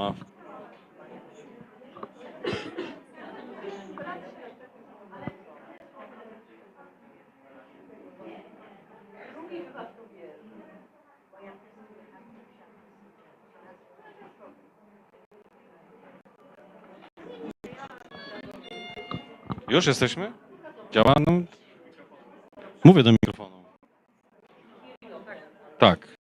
ma. Już jesteśmy? Działa? No. Mówię do mikrofonu. Tak.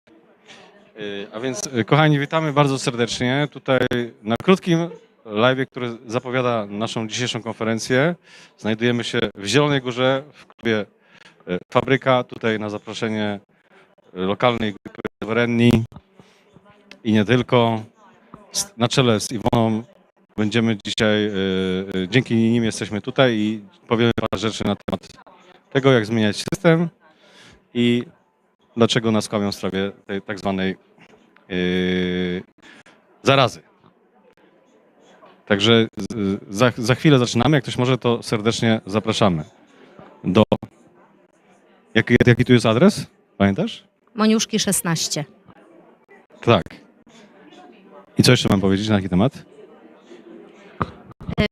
A więc, y, kochani, witamy bardzo serdecznie tutaj na krótkim live, który zapowiada naszą dzisiejszą konferencję. Znajdujemy się w Zielonej Górze w klubie y, Fabryka, tutaj na zaproszenie y, lokalnej grupy Renni i nie tylko. Na czele z Iwoną będziemy dzisiaj, dzięki nim jesteśmy tutaj i powiemy parę rzeczy na temat tego, jak zmieniać system i dlaczego nas kłamią w sprawie tej tak zwanej zarazy. Także za, za chwilę zaczynamy. Jak ktoś może, to serdecznie zapraszamy do. Jaki, jaki tu jest adres? Pamiętasz? Moniuszki 16. Tak. I co jeszcze mam powiedzieć na taki temat?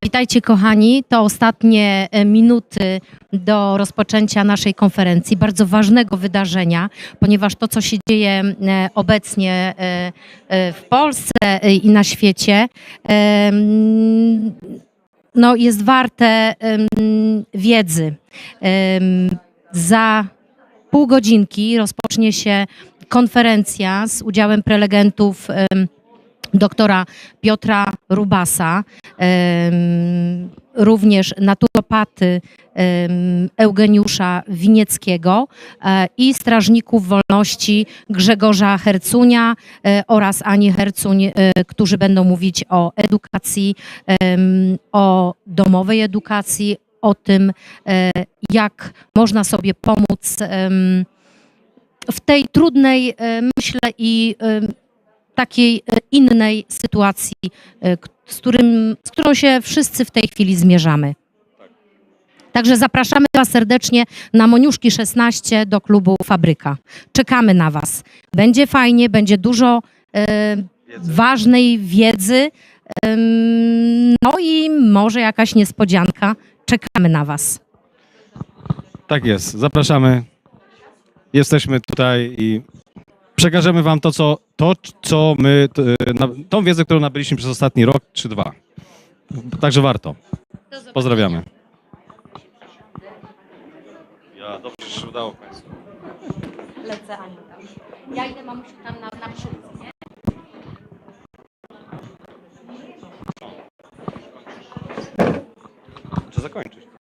Witajcie kochani, to ostatnie e, minuty do rozpoczęcia naszej konferencji, bardzo ważnego wydarzenia, ponieważ to, co się dzieje e, obecnie e, w Polsce i na świecie, no, jest warte wiedzy. Za pół godzinki rozpocznie się konferencja z udziałem prelegentów doktora Piotra Rubasa, również naturopaty Eugeniusza Winieckiego e, i strażników wolności Grzegorza Hercunia e, oraz Ani Hercuń, e, którzy będą mówić o edukacji, o domowej edukacji, o tym, jak można sobie pomóc w tej trudnej, myślę, i takiej e, innej sytuacji, e, z, którym, z którą się wszyscy w tej chwili zmierzamy. Także zapraszamy Was serdecznie na Moniuszki 16 do klubu Fabryka. Czekamy na Was. Będzie fajnie, będzie dużo e, ważnej wiedzy, em, no i może jakaś niespodzianka. Czekamy na Was. Tak jest. Zapraszamy. Jesteśmy tutaj i przekażemy Wam to, co, to, co my, t- na, tą wiedzę, którą nabyliśmy przez ostatni rok czy dwa. Także warto. Pozdrawiamy. Ja dobrze się udało w końcu. Lecę Aniu. Ja idę mamusiu tam na, na nie? Czy zakończyć?